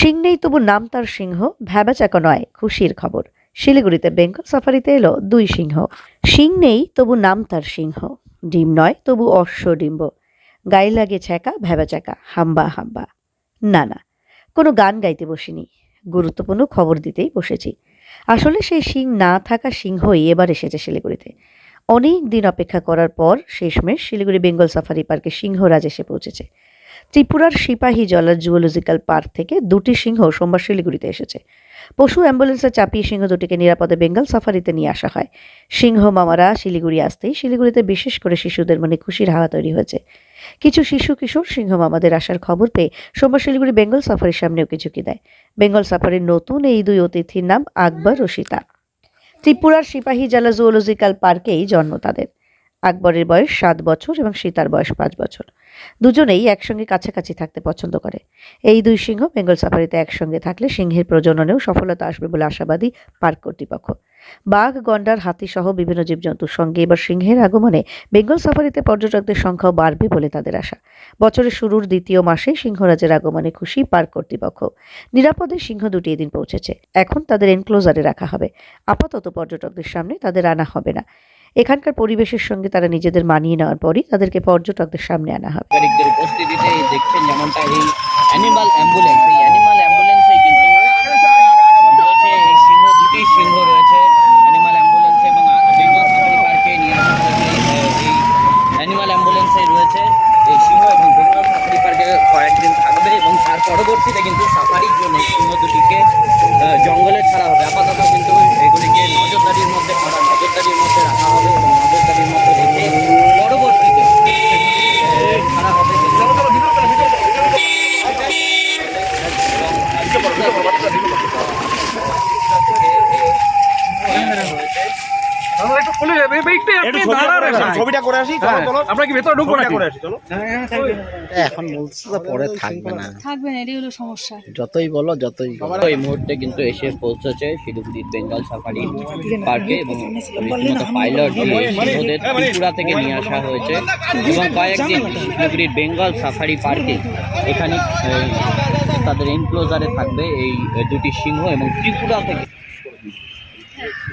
সিং নেই, তবু নাম তার সিংহ। ভ্যাবাচাকা নয়, খুশির খবর। শিলিগুড়িতে বেঙ্গল সাফারিতে এলো দুই সিংহ। সিং নেই, তবু নাম তার সিংহ। ডিম নয়, তবু অশ্ব ডিম্ব। গায়ে লাগে ছ্যাঁকা ভ্যাবাচাকা হাম্বা হাম্বা। না না, কোনো গান গাইতে বসিনি। গুরুত্বপূর্ণ খবর দিতেই বসেছি। আসলে সেই সিং না থাকা সিংহই এবার এসেছে শিলিগুড়িতে। অনেক দিন অপেক্ষা করার পর শেষমেশ শিলিগুড়ি বেঙ্গল সাফারি পার্কে সিংহরাজ এসে পৌঁছেছে। ত্রিপুরার সিপাহী জলার জুওলজিক্যাল পার্ক থেকে দুটি সিংহ সোমবার শিলিগুড়িতে এসেছে। পশু অ্যাম্বুলেন্সে চাপিয়ে সিংহ দুটিকে নিরাপদে বেঙ্গল সাফারিতে নিয়ে আসা হয়। সিংহ মামারা শিলিগুড়ি আসতেই শিলিগুড়িতে বিশেষ করে শিশুদের মনে খুশির হাওয়া তৈরি হয়েছে। কিছু শিশু কিশোর সিংহ মামাদের আসার খবর পেয়ে সোমবার শিলিগুড়ি বেঙ্গল সাফারির সামনেও কিছুকি দেয়। বেঙ্গল সাফারির নতুন এই দুই অতিথির নাম আকবর ও সীতা। ত্রিপুরার সিপাহী জেলা জুওলজিক্যাল পার্কেই জন্ম তাদের। আকবরের বয়স সাত বছর এবং সীতার বয়স পাঁচ বছর। দুজনেই একসঙ্গে কাছাকাছি থাকতে পছন্দ করে। এই দুই সিংহ বেঙ্গল সাফারিতে একসঙ্গে থাকলে সিংহের প্রজননেও সফলতা আসবে বলে আশাবাদী পার্ক কর্তৃপক্ষ। বাঘ, গন্ডার হাতি সহ বিভিন্ন জীবজন্তুর সঙ্গে এবার সিংহের আগমনে বেঙ্গল সাফারিতে পর্যটকদের সংখ্যাও বাড়বে বলে তাদের আশা। বছরের শুরুর দ্বিতীয় মাসে সিংহরাজের আগমনে খুশি পার্ক কর্তৃপক্ষ। নিরাপদে সিংহ দুটি এদিন পৌঁছেছে। এখন তাদের এনক্লোজারে রাখা হবে। আপাতত পর্যটকদের সামনে তাদের আনা হবে না। এখানকার পরিবেশের সঙ্গে তারা নিজেদের মানিয়ে নেওয়ার পরই তাদেরকে পর্যটকদের সামনে আনা হবে। উপস্থিতিতে দেখছেন যেমনটা এই অ্যানিমাল অ্যাম্বুলেন্স いいのかしら? ছবিটা করে আসি, ছবিটা করে আসি চলো চলো। আমরা কি ভেতরে ঢুকবো করে আসি চলো। এখন বলছে পরে থাকবে না। থাকবে না এটাই হলো সমস্যা। যতই বলো যতই এই মুহূর্তে কিন্তু এসে পৌঁছেছে শিলিগুড়ির বেঙ্গল সাফারি পার্কে এবং রীতিমতো পাইলট দিয়ে সিংহদের ত্রিপুরা থেকে নিয়ে আসা হয়েছে। এবং কয়েকদিন শিলিগুড়ির বেঙ্গল সাফারি পার্কে এখানে তাদের এনক্লোজারে থাকবে এই দুটি সিংহ এবং ত্রিপুরা থেকে